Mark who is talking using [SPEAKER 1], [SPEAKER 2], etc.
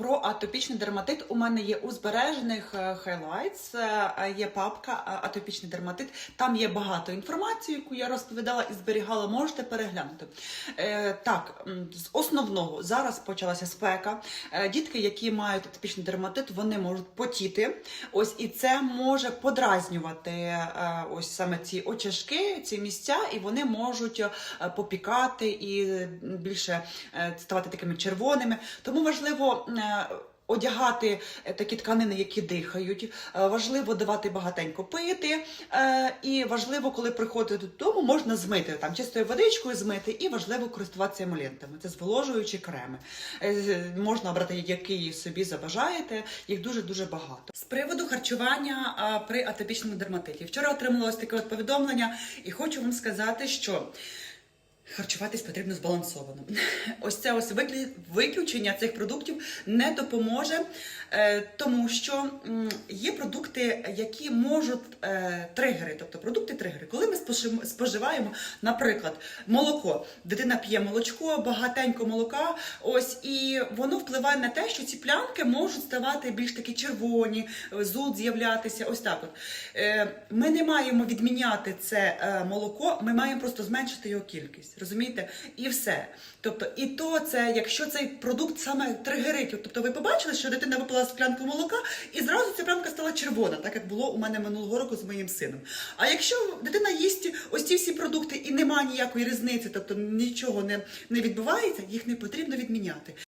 [SPEAKER 1] про атопічний дерматит у мене є у збережених е, highlights, е, є папка е, атопічний дерматит. Там є багато інформації, яку я розповідала і зберігала. Можете переглянути. Е, Так, з основного зараз почалася спека. Е, Дітки, які мають атопічний дерматит, вони можуть потіти. Ось і це може подразнювати е, ось саме ці очашки, ці місця, і вони можуть е, попікати і більше е, ставати такими червоними. Тому важливо. Е, Одягати е, такі тканини, які дихають, Е, важливо давати багатенько пити, і важливо, коли приходити додому, можна змити там чистою водичкою змити, і важливо користуватися емолентами. Це зволожуючі креми. Можна обрати, які собі забажаєте, їх дуже дуже багато. З приводу харчування при атопічному дерматиті. Вчора отримала таке от повідомлення, і хочу вам сказати, що. Харчуватись потрібно збалансовано. Ось це ось виклю- виключення цих продуктів не допоможе, е, тому що є продукти, які можуть е, тригери, тобто продукти тригери. Коли ми споживаємо, наприклад, молоко, дитина п'є молочко, багатенько молока, ось і воно впливає на те, що ці плямки можуть ставати більш такі червоні, зуд з'являтися. Ось так. От. Е, Ми не маємо відміняти це молоко, ми маємо просто зменшити його кількість. Розумієте? І все. Тобто, і то це, якщо цей продукт саме тригерить, тобто ви побачили, що дитина випила склянку молока, і зразу ця плямка стала червона, так як було у мене минулого року з моїм сином. А якщо дитина їсть ось ці всі продукти і немає ніякої різниці, тобто нічого не, не відбувається, їх не потрібно відміняти.